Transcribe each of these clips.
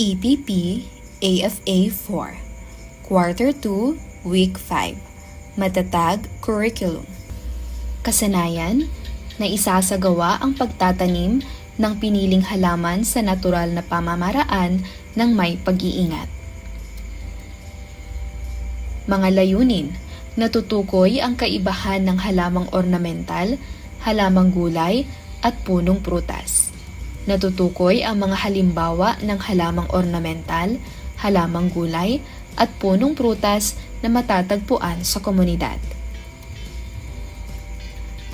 EPP AFA 4 Quarter 2, Week 5 Matatag Curriculum Kasanayan na isasagawa ang pagtatanim ng piniling halaman sa natural na pamamaraan ng may pag-iingat. Mga layunin, natutukoy ang kaibahan ng halamang ornamental, halamang gulay, at punong prutas. Natutukoy ang mga halimbawa ng halamang ornamental, halamang gulay, at punong prutas na matatagpuan sa komunidad.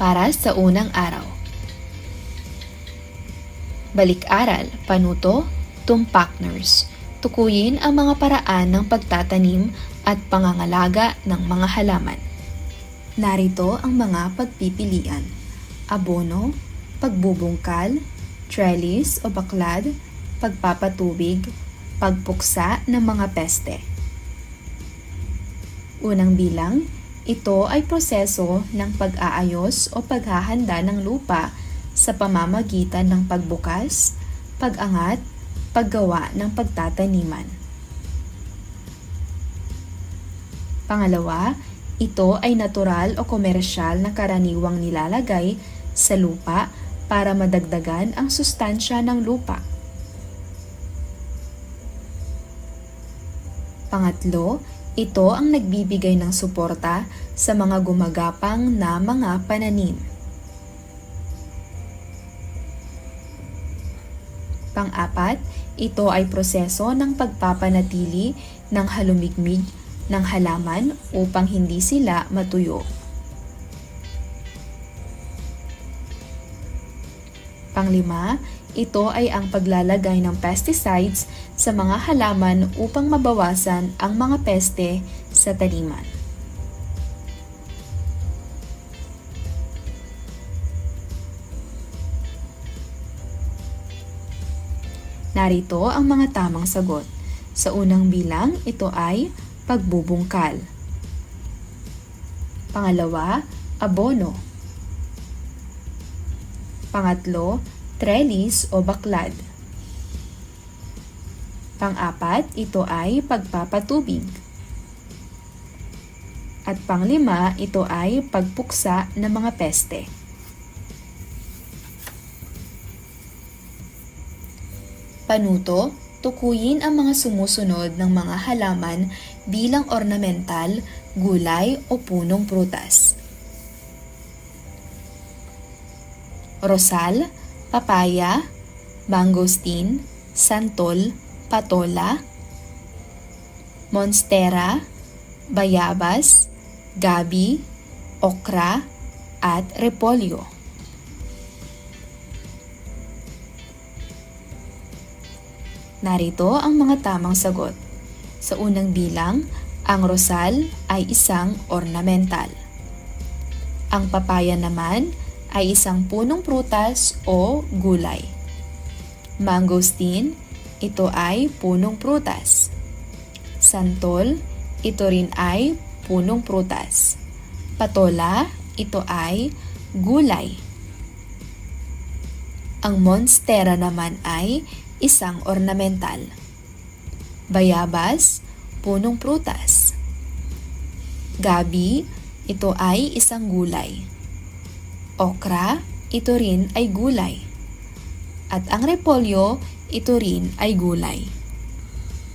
Para sa unang araw. Balik-aral, panuto, tumpakners. Tukuyin ang mga paraan ng pagtatanim at pangangalaga ng mga halaman. Narito ang mga pagpipilian. Abono, pagbubungkal, trellis o baklad, pagpapatubig, pagpuksa ng mga peste. Unang bilang, ito ay proseso ng pag-aayos o paghahanda ng lupa sa pamamagitan ng pagbukas, pag-angat, paggawa ng pagtataniman. Pangalawa, ito ay natural o komersyal na karaniwang nilalagay sa lupa para madagdagan ang sustansya ng lupa. Pangatlo, ito ang nagbibigay ng suporta sa mga gumagapang na mga pananim. Pang-apat, ito ay proseso ng pagpapanatili ng halumigmig ng halaman upang hindi sila matuyo. Panglima, ito ay ang paglalagay ng pesticides sa mga halaman upang mabawasan ang mga peste sa taniman. Narito ang mga tamang sagot. Sa unang bilang, ito ay pagbubungkal. Pangalawa, abono. Pangatlo, trellis o baklad. Pang-apat, ito ay pagpapatubig. At panglima, ito ay pagpuksa ng mga peste. Panuto, tukuyin ang mga sumusunod ng mga halaman bilang ornamental, gulay o punong prutas. Rosal, papaya, mangosteen, santol, patola, monstera, bayabas, gabi, okra, at repolyo. Narito ang mga tamang sagot. Sa unang bilang, ang rosal ay isang ornamental. Ang papaya naman ay isang punong prutas o gulay. Mangosteen, ito ay punong prutas. Santol, ito rin ay punong prutas. Patola, ito ay gulay. Ang monstera naman ay isang ornamental. Bayabas, punong prutas. Gabi, ito ay isang gulay. Okra, ito rin ay gulay. At ang repolyo, ito rin ay gulay.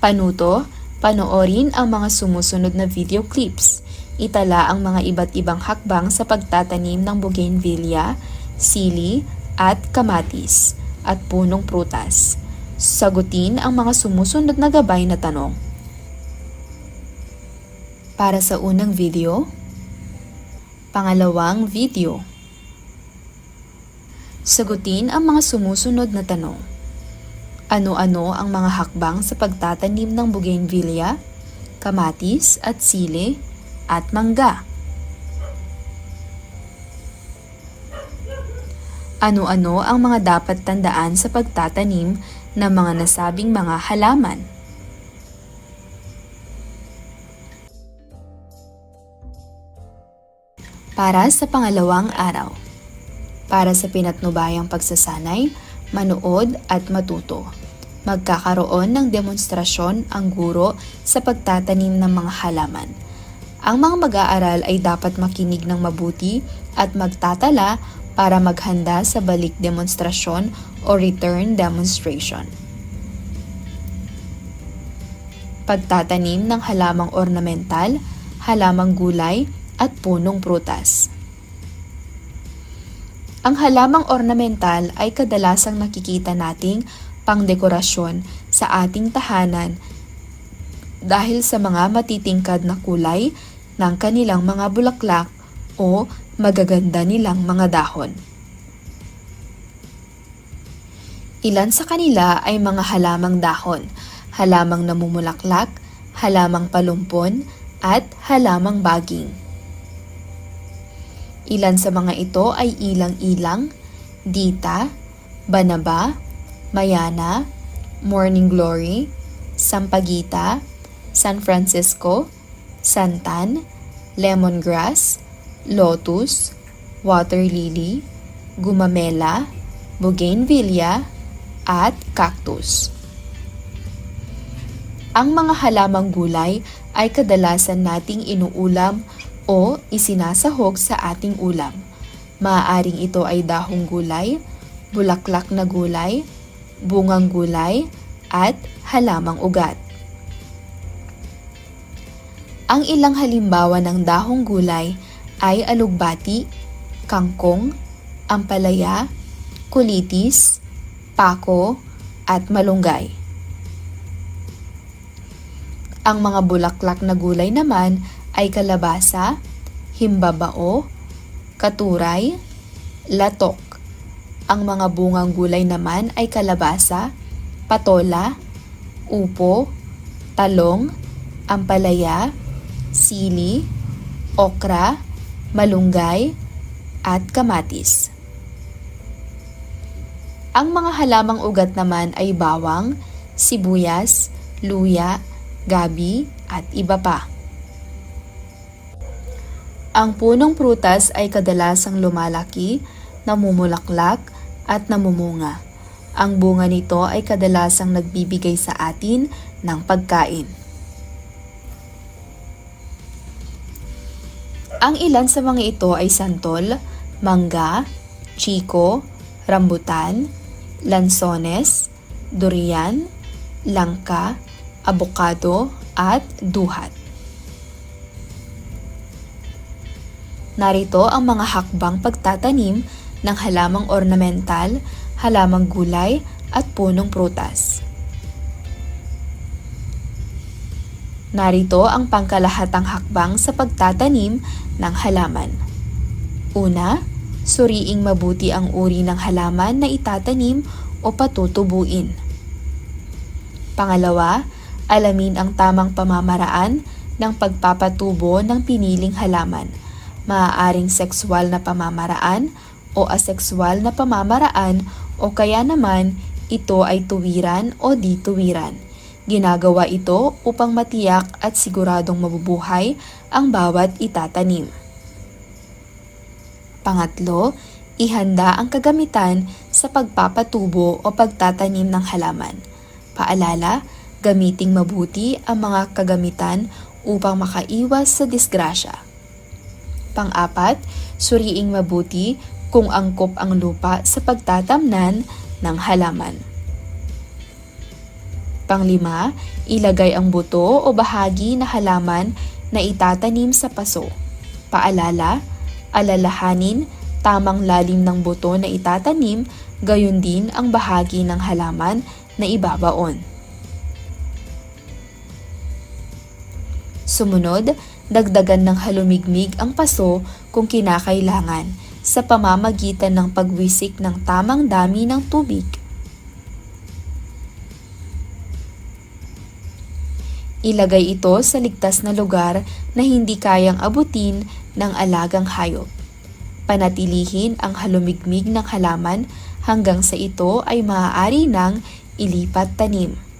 Panuto, panoorin ang mga sumusunod na video clips. Itala ang mga iba't ibang hakbang sa pagtatanim ng bougainvillea, sili, at kamatis, at punong prutas. Sagutin ang mga sumusunod na gabay na tanong. Para sa unang video, pangalawang video. Sagutin ang mga sumusunod na tanong. Ano-ano ang mga hakbang sa pagtatanim ng bougainvillea, kamatis at sili at mangga? Ano-ano ang mga dapat tandaan sa pagtatanim ng mga nasabing mga halaman? Para sa pangalawang araw. Para sa pinatnubayang pagsasanay, manood at matuto. Magkakaroon ng demonstrasyon ang guro sa pagtatanim ng mga halaman. Ang mga mag-aaral ay dapat makinig ng mabuti at magtatala para maghanda sa balik demonstrasyon o return demonstration. Pagtatanim ng halamang ornamental, halamang gulay, at punong prutas. Ang halamang ornamental ay kadalasang nakikita nating pangdekorasyon sa ating tahanan dahil sa mga matitingkad na kulay ng kanilang mga bulaklak o magaganda nilang mga dahon. Ilan sa kanila ay mga halamang dahon, halamang namumulaklak, halamang palumpon, at halamang baging. Ilan sa mga ito ay ilang-ilang, dita, banaba, mayana, morning glory, sampagita, San Francisco, santan, lemongrass, lotus, water lily, gumamela, bougainvillea, at cactus. Ang mga halamang gulay ay kadalasan nating inuulam o isinasahog sa ating ulam. Maaaring ito ay dahong gulay, bulaklak na gulay, bungang gulay, at halamang ugat. Ang ilang halimbawa ng dahong gulay ay alugbati, kangkong, ampalaya, kulitis, pako, at malunggay. Ang mga bulaklak na gulay naman ay kalabasa, himbabao, katuray, latok. Ang mga bungang gulay naman ay kalabasa, patola, upo, talong, ampalaya, sili, okra, malunggay, at kamatis. Ang mga halamang ugat naman ay bawang, sibuyas, luya, gabi, at iba pa. Ang punong prutas ay kadalasang lumalaki, namumulaklak, at namumunga. Ang bunga nito ay kadalasang nagbibigay sa atin ng pagkain. Ang ilan sa mga ito ay santol, mangga, chiko, rambutan, lansones, durian, langka, abokado, at duhat. Narito ang mga hakbang pagtatanim ng halamang ornamental, halamang gulay, at punong prutas. Narito ang pangkalahatang hakbang sa pagtatanim ng halaman. Una, suriing mabuti ang uri ng halaman na itatanim o patutubuin. Pangalawa, alamin ang tamang pamamaraan ng pagpapatubo ng piniling halaman. Maaaring sexual na pamamaraan o asexual na pamamaraan o kaya naman ito ay tuwiran o di tuwiran. Ginagawa ito upang matiyak at siguradong mabubuhay ang bawat itatanim. Pangatlo, ihanda ang kagamitan sa pagpapatubo o pagtatanim ng halaman. Paalala, gamiting mabuti ang mga kagamitan upang makaiwas sa disgrasya. Pang-apat, suriing mabuti kung angkop ang lupa sa pagtatamnan ng halaman. Panglima, ilagay ang buto o bahagi na halaman na itatanim sa paso. Paalala, alalahanin tamang lalim ng buto na itatanim, gayon din ang bahagi ng halaman na ibabaon. Sumunod, dagdagan ng halumigmig ang paso kung kinakailangan sa pamamagitan ng pagwisik ng tamang dami ng tubig. Ilagay ito sa ligtas na lugar na hindi kayang abutin ng alagang hayop. Panatilihin ang halumigmig ng halaman hanggang sa ito ay maaari ng ilipat tanim.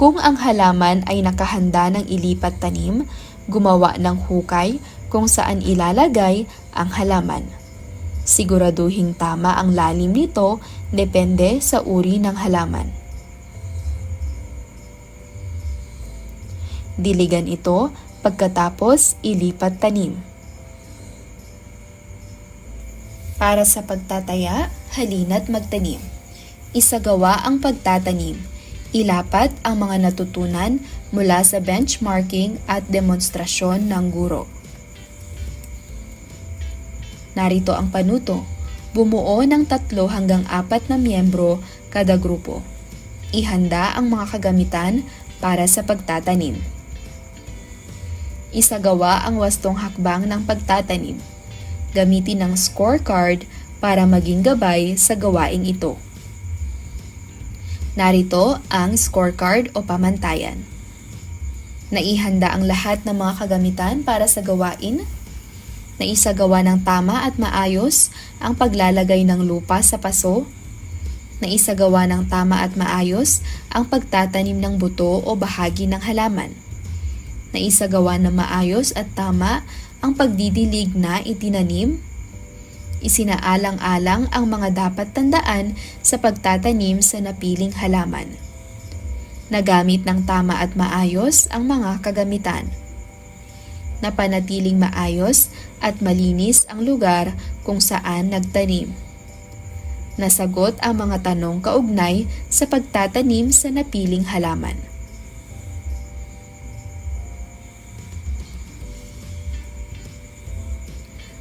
Kung ang halaman ay nakahanda ng ilipat tanim, gumawa ng hukay kung saan ilalagay ang halaman. Siguraduhing tama ang lalim nito depende sa uri ng halaman. Diligan ito pagkatapos ilipat tanim. Para sa pagtataya, halina't magtanim. Isagawa ang pagtatanim. Ilapat ang mga natutunan mula sa benchmarking at demonstrasyon ng guro. Narito ang panuto. Bumuo ng tatlo hanggang apat na miyembro kada grupo. Ihanda ang mga kagamitan para sa pagtatanim. Isagawa ang wastong hakbang ng pagtatanim. Gamitin ang scorecard para maging gabay sa gawaing ito. Narito ang scorecard o pamantayan. Naihanda ang lahat ng mga kagamitan para sa gawain Naisagawa ng tama at maayos ang paglalagay ng lupa sa paso. Naisagawa ng tama at maayos ang pagtatanim ng buto o bahagi ng halaman. Naisagawa ng maayos at tama ang pagdidilig na itinanim. Isinaalang-alang ang mga dapat tandaan sa pagtatanim sa napiling halaman. Nagamit ng tama at maayos ang mga kagamitan na panatiling maayos at malinis ang lugar kung saan nagtanim. Nasagot ang mga tanong kaugnay sa pagtatanim sa napiling halaman.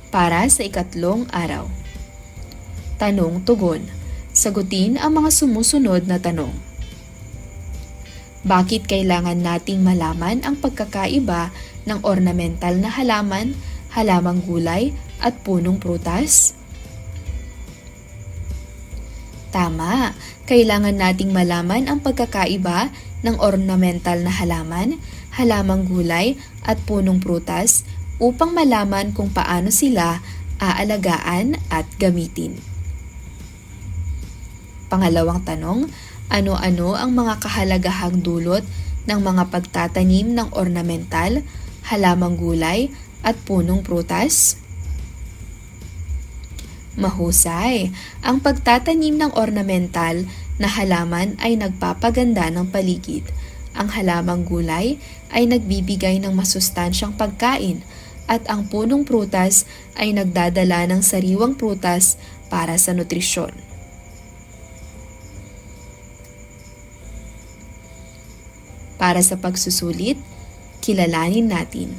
Para sa ikatlong araw. Tanong-tugon. Sagutin ang mga sumusunod na tanong. Bakit kailangan nating malaman ang pagkakaiba ng ornamental na halaman, halamang gulay at punong prutas? Tama, kailangan nating malaman ang pagkakaiba ng ornamental na halaman, halamang gulay at punong prutas upang malaman kung paano sila aalagaan at gamitin. Pangalawang tanong, ano-ano ang mga kahalagahang dulot ng mga pagtatanim ng ornamental, halamang gulay at punong prutas? Mahusay, ang pagtatanim ng ornamental na halaman ay nagpapaganda ng paligid. Ang halamang gulay ay nagbibigay ng masustansyang pagkain at ang punong prutas ay nagdadala ng sariwang prutas para sa nutrisyon. Para sa pagsusulit, kilalanin natin.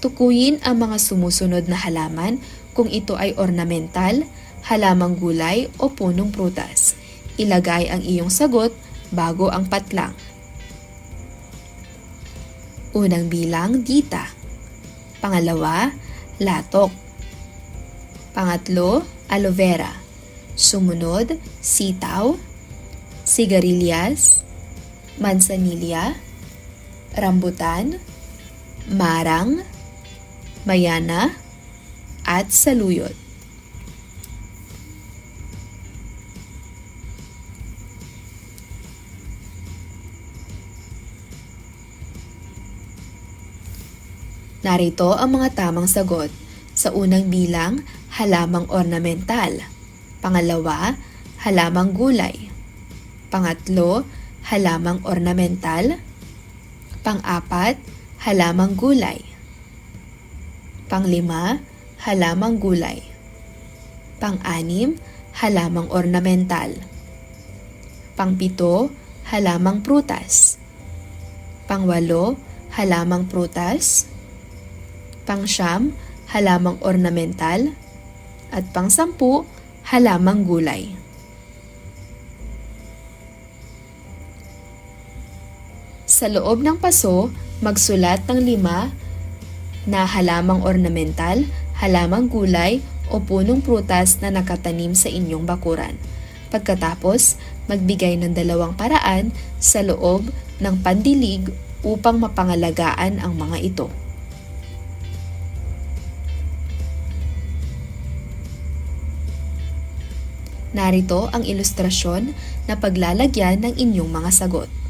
Tukuyin ang mga sumusunod na halaman kung ito ay ornamental, halamang gulay o punong prutas. Ilagay ang iyong sagot bago ang patlang. Unang bilang, dita. Pangalawa, latok. Pangatlo, aloe vera. Sumunod, sitaw, sigarilyas, mansanilya, rambutan, marang, mayana, at saluyot. Narito ang mga tamang sagot. Sa unang bilang, halamang ornamental. Pangalawa, halamang gulay. Pangatlo, halamang ornamental. Pang-apat, halamang gulay. Panglima, halamang gulay. Pang-anim, halamang ornamental. Pangpito, halamang prutas. Pangwalo, halamang prutas. Pangsyam, halamang ornamental. At pangsampu, halamang gulay. Sa loob ng paso, magsulat ng lima na halamang ornamental, halamang gulay o punong prutas na nakatanim sa inyong bakuran. Pagkatapos, magbigay ng dalawang paraan sa loob ng pandilig upang mapangalagaan ang mga ito. Narito ang ilustrasyon na paglalagyan ng inyong mga sagot.